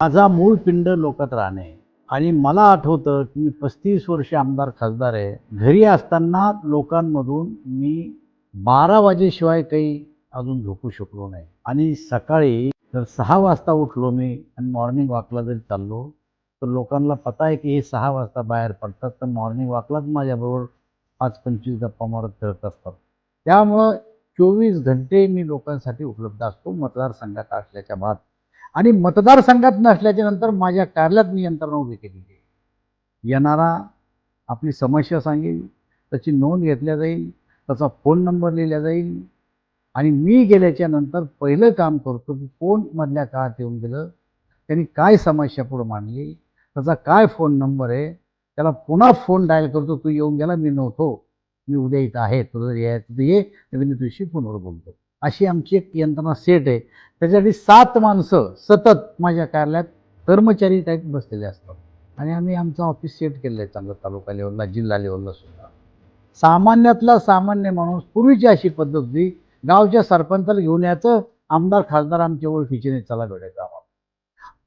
माझा मूळ पिंड लोकात राहणे. आणि मला आठवतं की मी पस्तीस वर्षे आमदार खासदार आहे. घरी असताना लोकांमधून मी बारा वाजेशिवाय काही अजून झोपू शकलो नाही. आणि सकाळी जर सहा वाजता उठलो मी आणि मॉर्निंग वॉकला जरी चाललो तर लोकांना पता आहे की हे सहा वाजता बाहेर पडतात. तर मॉर्निंग वॉकलाच माझ्याबरोबर पाच पंचवीस गप्पा मारत फिरत असतात. त्यामुळं चोवीस घंटे मी लोकांसाठी उपलब्ध असतो. मतदारसंघात असल्याच्या बाद. आणि मतदारसंघात नसल्याच्या नंतर माझ्या कार्यालयात मी यंत्रणा उभी केली येणारा आपली समस्या सांगेल त्याची नोंद घेतल्या जाईल त्याचा फोन नंबर लिहिला जाईल आणि मी गेल्याच्यानंतर पहिलं काम करतो की कोण मधल्या काळात येऊन गेलं त्यांनी काय समस्या पुढं मांडली त्याचा काय फोन नंबर आहे त्याला पुन्हा फोन डायल करतो तू येऊन गेला मी नव्हतो मी उद्या इथं आहे तुझं ये ये तर मी तुझ्याशी फोनवर बोलतो अशी आमची एक यंत्रणा सेट आहे. त्याच्यासाठी सात माणसं सतत माझ्या कार्यालयात कर्मचारी टाईप बसलेले असतात. आणि आम्ही आमचं ऑफिस सेट केलं आहे चांगलं तालुका लेवलला जिल्हा लेवलला सुद्धा. सामान्यातला सामान्य माणूस पूर्वीची अशी पद्धत होती गावच्या सरपंचाला घेऊन यायचं आमदार खासदार आमच्या ओळखीचे नाही चला भेटायचा आम्हाला.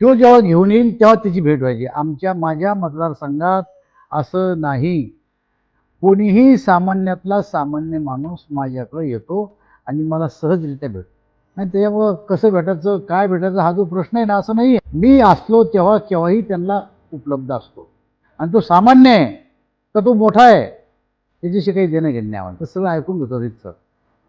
तो जेव्हा घेऊन येईल तेव्हा त्याची भेट व्हायची. आमच्या माझ्या मतदारसंघात असं नाही. कोणीही सामान्यातला सामान्य माणूस माझ्याकडे येतो आणि मला सहजरित्या भेट. नाही त्याच्यामुळं कसं भेटायचं काय भेटायचं हा जो प्रश्न आहे ना असं नाही मी असलो तेव्हा केव्हाही त्यांना उपलब्ध असतो. आणि तो सामान्य आहे का तो मोठा आहे त्याच्याशी काही देणं घेणं नाही आम्हाला. तर सगळं ऐकून घेतो रीतसर.